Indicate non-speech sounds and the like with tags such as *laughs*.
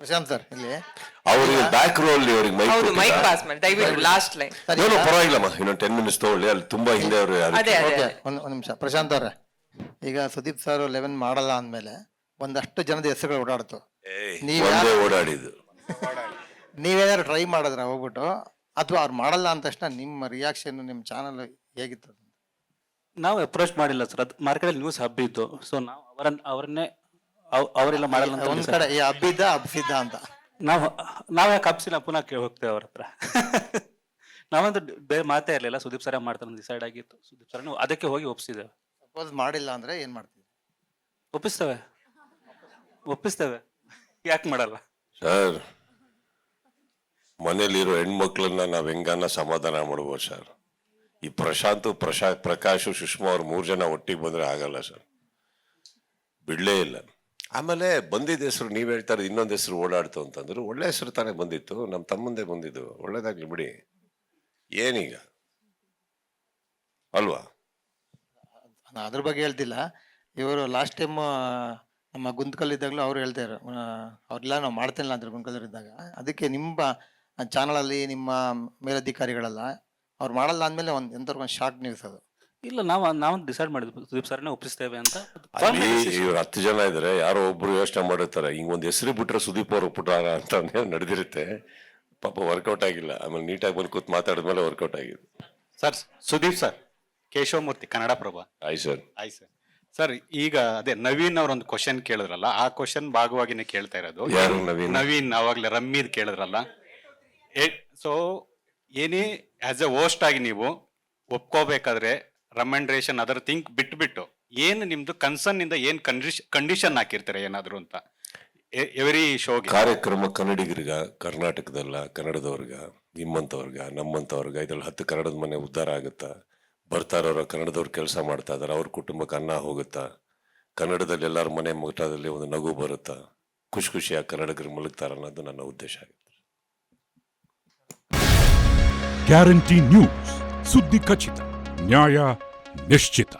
Prashant sir ಇಲ್ಲಿ. ಅವ್ರಿಗೆ back roll ಅವ್ರಿಗೆ ಮೈಕ್ ಹೌದು ಮೈಕ್ ಪಾಸ್ ಮಾಡಿ. ದಯವಿಟ್ಟು ಲಾಸ್ಟ್ ಲೈನ್ ಏನೋ ಪರವಾಗಿಲ್ಲಮ್ಮ. ಇನ್ನೊಂದು ಟೆನ್ ಮಿನಿಟ್ಸ್ ತಗೊಳ್ಳಿ. ಅಲ್ಲಿ ತುಂಬಾ ಹಿಂದೆ ಅವರು ಅದೇ ಅದೇ ಒಂದು ಒಂದು ನಿಮಿಷ. ಪ್ರಶಾಂತ್ ಅವ್ರೆ ಈಗ ಸುದೀಪ್ ಸರ್ ಲೆವೆನ್ ಮಾಡಲ್ಲ ಅಂದ್ಮೇಲೆ ಒಂದಷ್ಟು ಜನದ ಹೆಸರುಗಳು ಓಡಾಡ್ತು. ನೀವೇ ಓಡಾಡಿದ್ದು. ನೀವೇನಾದ್ರು ಟ್ರೈ ಮಾಡಿದ್ರೆ ಹೋಗ್ಬಿಟ್ಟು? ಅಥವಾ ಅವ್ರು ಮಾಡಲ್ಲ ಅಂದ ತಕ್ಷಣ ನಿಮ್ಮ ರಿಯಾಕ್ಷನ್ ನಿಮ್ಮ ಚಾನಲ್ ಹೇಗಿತ್ತು? ನಾವು ಅಪ್ರೋಚ್ ಮಾಡಿಲ್ಲ ಸರ್. ಅದು ಮಾರ್ಕೆಟಲ್ಲಿ ನ್ಯೂಸ್ ಹಬ್ಬಿತ್ತು. ಸೊ ನಾವು ಅವರನ್ನ ಅವರನ್ನೇ ಅವ್- ಅವರೆಲ್ಲ ಮಾಡಲ್ಲ ಅಂತ ಒಂದ್ ಕಡೆ ಈ ಹಬ್ಬಿದ್ದ ಹಬ್ಸಿದ್ದ ಅಂತ. ನಾವು ನಾವು ಯಾಕೆ ಹಬ್ಸಿಲ್ಲ ಪುನಃ ಕೇಳಿ ಹೋಗ್ತೇವೆ ಅವ್ರ ಹತ್ರ. *laughs* ನಾವಂತೂ ಬೇರೆ ಮಾತೇ ಇರಲಿಲ್ಲ. ಸುದೀಪ್ ಸರ ಮಾಡ್ತಾರೆ ಡಿಸೈಡ್ ಆಗಿತ್ತು. ಸುದೀಪ್ ಸರ್ ಅದಕ್ಕೆ ಹೋಗಿ ಒಪ್ಸಿದ್ದೇವೆ. ಸಪೋಸ್ ಮಾಡಿಲ್ಲ ಅಂದ್ರೆ ಏನ್ ಮಾಡ್ತೀವಿ ಒಪ್ಪಿಸ್ತೇವೆ. ಒಪ್ಪಿಸ್ತೇವೆ. ಯಾಕೆ ಮಾಡಲ್ಲ? ಸರ್ ಮನೇಲಿರೋ ಹೆಣ್ಮಕ್ಳನ್ನ ನಾವ್ ಹೆಂಗನ್ನ ಸಮಾಧಾನ ಮಾಡ್ಬೋದು ಸರ್? ಈ ಪ್ರಶಾಂತ್ ಪ್ರಶಾ ಪ್ರಕಾಶ್ ಸುಷ್ಮಾ ಅವ್ರು ಮೂರ್ ಜನ ಒಟ್ಟಿಗೆ ಬಂದ್ರೆ ಆಗಲ್ಲ ಸರ್. ಬಿಡ್ಲೇ ಇಲ್ಲ. ಆಮೇಲೆ ಬಂದಿದ್ದ ಹೆಸರು ನೀವು ಹೇಳ್ತಾರೆ ಇನ್ನೊಂದು ಹೆಸರು ಓಡಾಡ್ತು ಅಂತಂದ್ರು, ಒಳ್ಳೆ ಹೆಸರು ತಾನೇ ಬಂದಿತ್ತು ನಮ್ಮ ತಮ್ಮಂದೇ ಬಂದಿದ್ದು. ಒಳ್ಳೇದಾಗ್ಲಿ ಬಿಡಿ. ಏನೀಗ? ಅಲ್ವಾ? ನಾನು ಅದ್ರ ಬಗ್ಗೆ ಹೇಳ್ತಿಲ್ಲ. ಇವರು ಲಾಸ್ಟ್ ಟೈಮ್ ನಮ್ಮ ಗುಂತ್ಕಲ್ಲಿದ್ದಾಗಲೂ ಅವ್ರು ಹೇಳ್ತಾರೆ ಅವ್ರೆಲ್ಲ ನಾವು ಮಾಡ್ತೇನೆ ಅಂದ್ರೆ ಗುಂತ್ಕಲ್ಲಿದ್ದಾಗ ಅದಕ್ಕೆ ನಿಮ್ಮ ಚಾನಲಲ್ಲಿ ನಿಮ್ಮ ಮೇಲಧಿಕಾರಿಗಳೆಲ್ಲ, ಅವ್ರು ಮಾಡಲ್ಲ ಅಂದಮೇಲೆ ಒಂದು ಎಂತವ್ರಿಗೊಂದು ಶಾಕ್ ನ್ಯೂಸ್ ಇಲ್ಲ ನಾವು ನಾವು ಡಿಸೈಡ್ ಮಾಡಿದ್ವಿ ಸುದೀಪ್ ಸರ್ನೇ ಒಪ್ಪಿಸ್ತೇವೆ ಅಂತ. ಅಲ್ಲಿ ಇವ್ರು ಹತ್ತು ಜನ ಇದ್ರೆ ಯಾರೋ ಒಬ್ರು ಯೋಚನೆ ಮಾಡಿರ್ತಾರೆ ಹಿಂಗ್ ಒಂದ್ ಹೆಸರು ಬಿಟ್ರೆ ಸುದೀಪ್ ಅವ್ರು ಒಪ್ಪಿಟ್ಟಾರ ಅಂತ *laughs* ನಡೆದಿರುತ್ತೆ. ಪಾಪ ವರ್ಕೌಟ್ ಆಗಿಲ್ಲ ಆಮೇಲೆ ನೀಟಾಗಿ ಬಂದು ಕೂತ್ ಮಾತಾಡಿದ್ಮೇಲೆ ವರ್ಕೌಟ್ ಆಗಿದೆ ಸರ್ ಸುದೀಪ್ ಸರ್ ಕೇಶವಮೂರ್ತಿ ಕನ್ನಡ ಪ್ರಭಾ ಆಯ್ತು ಸರ್ ಆಯ್ತು ಸರ್ ಸರ್ ಈಗ ಅದೇ ನವೀನ್ ಅವ್ರ ಒಂದು ಕ್ವಶನ್ ಕೇಳಿದ್ರಲ್ಲ ಆ ಕ್ವಶನ್ ಭಾಗವಾಗಿನೇ ಕೇಳ್ತಾ ಇರೋದು. ಯಾರು ನವೀನ್? ನವೀನ್ ಅವಾಗ್ಲೇ ರಮ್ಮಿದ್ ಕೇಳಿದ್ರಲ್ಲ. ಸೊ ಏನೇ ಆಸ್ ಎ ಹೋಸ್ಟ್ ಆಗಿ ನೀವು ಒಪ್ಕೋಬೇಕಾದ್ರೆ ರಮಂಡ್ರೇಷನ್ ಅದರ ಥಿಂಕ್ ಬಿಟ್ಬಿಟ್ಟು ಏನು ನಿಮ್ದು ಕನ್ಸರ್ನ್ ಇಂದ ಏನು ಕಂಡೀಷನ್ ಕಂಡೀಷನ್ ಹಾಕಿರ್ತಾರೆ ಏನಾದರೂ ಅಂತ? ಎವರಿ ಶೋ ಕಾರ್ಯಕ್ರಮ ಕನ್ನಡಿಗರಿಗ ಕರ್ನಾಟಕದಲ್ಲ ಕನ್ನಡದವ್ರಿಗ ನಿಮ್ಮಂಥವ್ರಿಗ ನಮ್ಮಂಥವ್ರಿಗ ಇದ್ರಲ್ಲಿ ಹತ್ತು ಕನ್ನಡದ ಮನೆ ಉದ್ಧಾರ ಆಗುತ್ತಾ? ಬರ್ತಾ ಇರೋರು ಕನ್ನಡದವ್ರು ಕೆಲಸ ಮಾಡ್ತಾ ಇದಾರೆ ಅವ್ರ ಕುಟುಂಬಕ್ಕೆ ಅನ್ನ ಹೋಗುತ್ತಾ? ಕನ್ನಡದಲ್ಲಿ ಎಲ್ಲರ ಮನೆ ಮುಖದಲ್ಲಿ ಒಂದು ನಗು ಬರುತ್ತಾ? ಖುಷಿ ಖುಷಿಯಾಗಿ ಕನ್ನಡಿಗರು ಮಲಗ್ತಾರ ಅನ್ನೋದು ನನ್ನ ಉದ್ದೇಶ ಆಗುತ್ತೆ. ಗ್ಯಾರಂಟಿ ನ್ಯೂಸ್ ಸುದ್ದಿ ಖಚಿತ. ನ್ಯಾಯ ನಿಶ್ಚಿತ